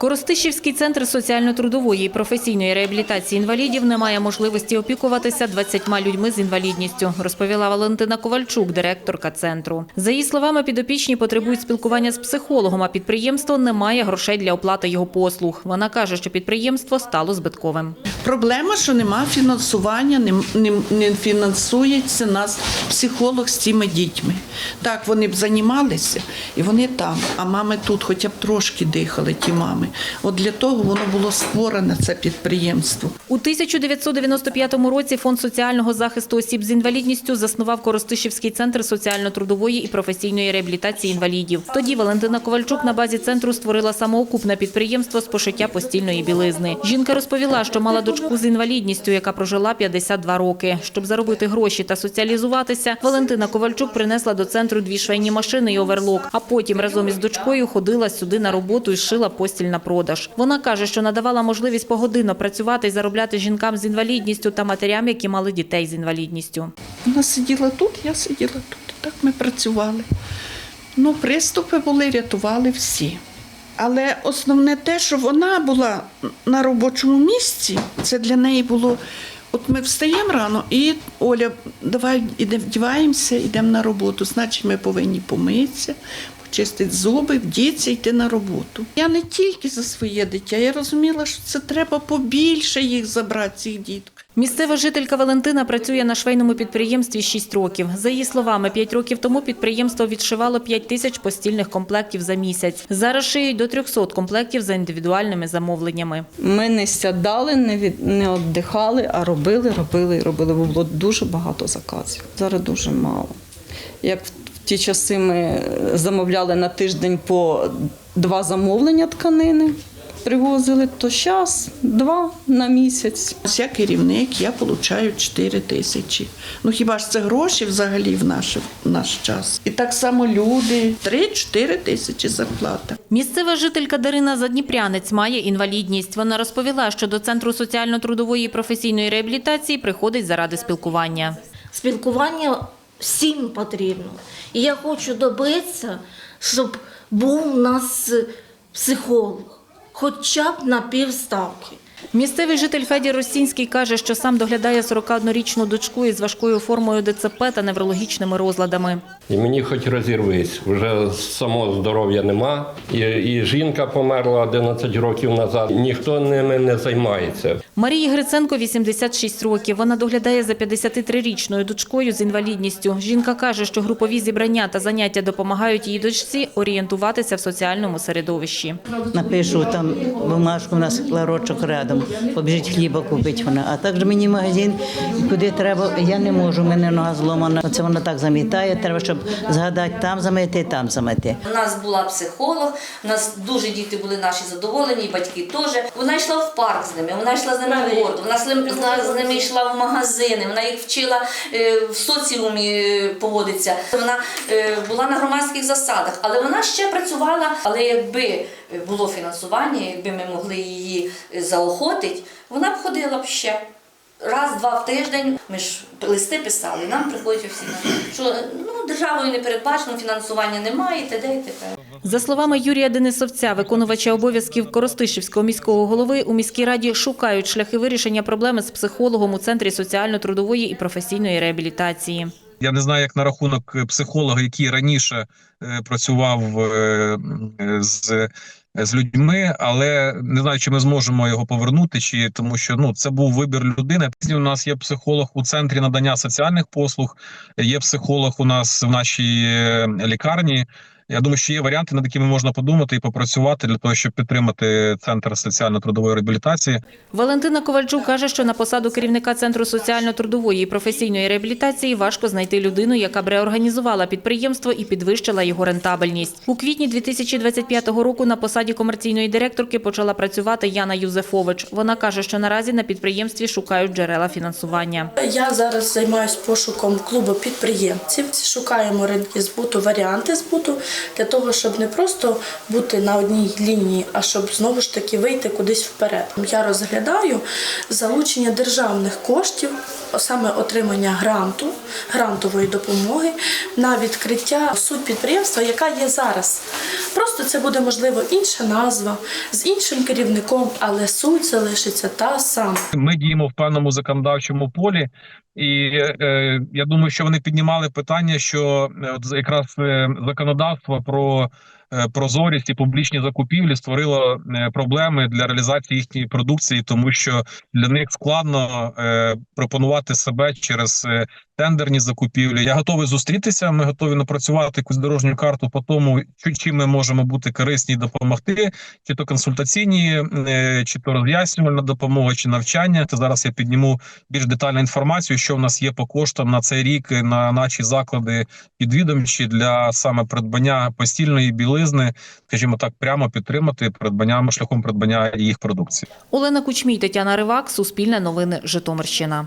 Коростишівський центр соціально-трудової і професійної реабілітації інвалідів не має можливості опікуватися 20 людьми з інвалідністю, розповіла Валентина Ковальчук, директорка центру. За її словами, підопічні потребують спілкування з психологом, а підприємство не має грошей для оплати його послуг. Вона каже, що підприємство стало збитковим. Проблема, що нема фінансування, не, не, не фінансується нас психолог з цими дітьми. Так, вони б займалися, і вони там, а мами тут хоча б трошки дихали, ті мами. От для того воно було створене це підприємство. У 1995 році Фонд соціального захисту осіб з інвалідністю заснував Коростишівський центр соціально-трудової і професійної реабілітації інвалідів. Тоді Валентина Ковальчук на базі центру створила самоокупне підприємство з пошиття постільної білизни. Жінка розповіла, що мала дочку з інвалідністю, яка прожила 52 роки. Щоб заробити гроші та соціалізуватися, Валентина Ковальчук принесла до центру дві швейні машини і оверлок, а потім разом із дочкою ходила сюди на роботу і шила постіль на продаж. Вона каже, що надавала можливість погодинно працювати і заробляти жінкам з інвалідністю та матерям, які мали дітей з інвалідністю. Вона сиділа тут, я сиділа тут. Так ми працювали. Ну, приступи були, рятували всі. Але основне те, що вона була на робочому місці, це для неї було. От ми встаємо рано, і Оля, давай ідемо, вдіваємося, йдемо на роботу. Значить, ми повинні помитися, почистити зуби, вдітися, йти на роботу. Я не тільки за своє дитя, я розуміла, що це треба побільше їх забрати, цих діток. Місцева жителька Валентина працює на швейному підприємстві 6 років. За її словами, 5 років тому підприємство відшивало 5 тисяч постільних комплектів за місяць. Зараз шиють до 300 комплектів за індивідуальними замовленнями. Ми не сядали, не не віддихали, а робили, робили і робили. Бо було дуже багато заказів. Зараз дуже мало. Як в ті часи ми замовляли на тиждень по два замовлення тканини, привозили, то зараз два на місяць. Я керівник, я отримую 4 тисячі. Ну хіба ж це гроші взагалі в наш, в наш час? І так само люди 3-4 тисячі зарплата. Місцева жителька Дарина Задніпрянець має інвалідність. Вона розповіла, що до Центру соціально-трудової і професійної реабілітації приходить заради спілкування. Спілкування всім потрібно. І я хочу добитися, щоб був у нас психолог, хоча б на півставки. Місцевий житель Федір Росінський каже, що сам доглядає 41-річну дочку із важкою формою ДЦП та неврологічними розладами. І мені хоч розірвись, вже самого здоров'я нема. І, і жінка померла 11 років назад. Ніхто ними не займається. Марії Гриценко 86 років. Вона доглядає за 53-річною дочкою з інвалідністю. Жінка каже, що групові зібрання та заняття допомагають її дочці орієнтуватися в соціальному середовищі. Напишу там бумажку, у нас ларочок рядом, побіжить хліба купить вона. А також мені магазин, куди треба, я не можу, мене нога зломана. Оце вона так замітає, треба, щоб згадати там замити, там замити. У нас була психолог, у нас дуже діти були наші задоволені, батьки теж. Вона йшла в парк з ними, вона йшла з ними в воду, вона з ними, йшла в магазини, вона їх вчила е, в соціумі е, поводитися. Вона е, була на громадських засадах, але вона ще працювала. Але якби було фінансування, якби ми могли її заохотити, вона б ходила б ще. Раз-два в тиждень ми ж листи писали, нам приходять офіційно, що ну державою не передбачено, фінансування немає, і т.д. і т.п. За словами Юрія Денисовця, виконувача обов'язків Коростишівського міського голови, у міській раді шукають шляхи вирішення проблеми з психологом у Центрі соціально-трудової і професійної реабілітації. Я не знаю, як на рахунок е, психолога, який раніше е, працював е, з, з людьми, але не знаю, чи ми зможемо його повернути, чи тому, що ну це був вибір людини. У нас є психолог у центрі надання соціальних послуг, є психолог у нас в нашій е, лікарні. Я думаю, що є варіанти, над якими можна подумати і попрацювати для того, щоб підтримати центр соціально-трудової реабілітації. Валентина Ковальчук каже, що на посаду керівника Центру соціально-трудової і професійної реабілітації важко знайти людину, яка б реорганізувала підприємство і підвищила його рентабельність. У квітні 2025 року на посаді комерційної директорки почала працювати Яна Юзефович. Вона каже, що наразі на підприємстві шукають джерела фінансування. Я зараз займаюся пошуком клубу підприємців. Шукаємо ринки збуту, варіанти збуту для того, щоб не просто бути на одній лінії, а щоб знову ж таки вийти кудись вперед. Я розглядаю залучення державних коштів саме отримання гранту, грантової допомоги на відкриття суть підприємства, яка є зараз. Просто це буде можливо інша назва з іншим керівником, але суть залишиться та сама. Ми діємо в певному законодавчому полі, і е, я думаю, що вони піднімали питання, що е, от якраз е, законодавство про е, прозорість і публічні закупівлі створило е, проблеми для реалізації їхньої продукції, тому що для них складно е, пропонувати себе через е, тендерні закупівлі. Я готовий зустрітися. Ми готові напрацювати якусь дорожню карту по тому, чи- чим ми можемо бути корисні і допомогти, чи то консультаційні, е, чи то роз'яснювальна допомога, чи навчання. Та зараз я підніму більш детальну інформацію, що в нас є по коштам на цей рік на наші заклади підвідомчі для саме придбання постільної білизни, скажімо так, прямо підтримати придбання шляхом придбання їх продукції. Олена Кучмій, Тетяна Ривак, Суспільне новини, Житомирщина.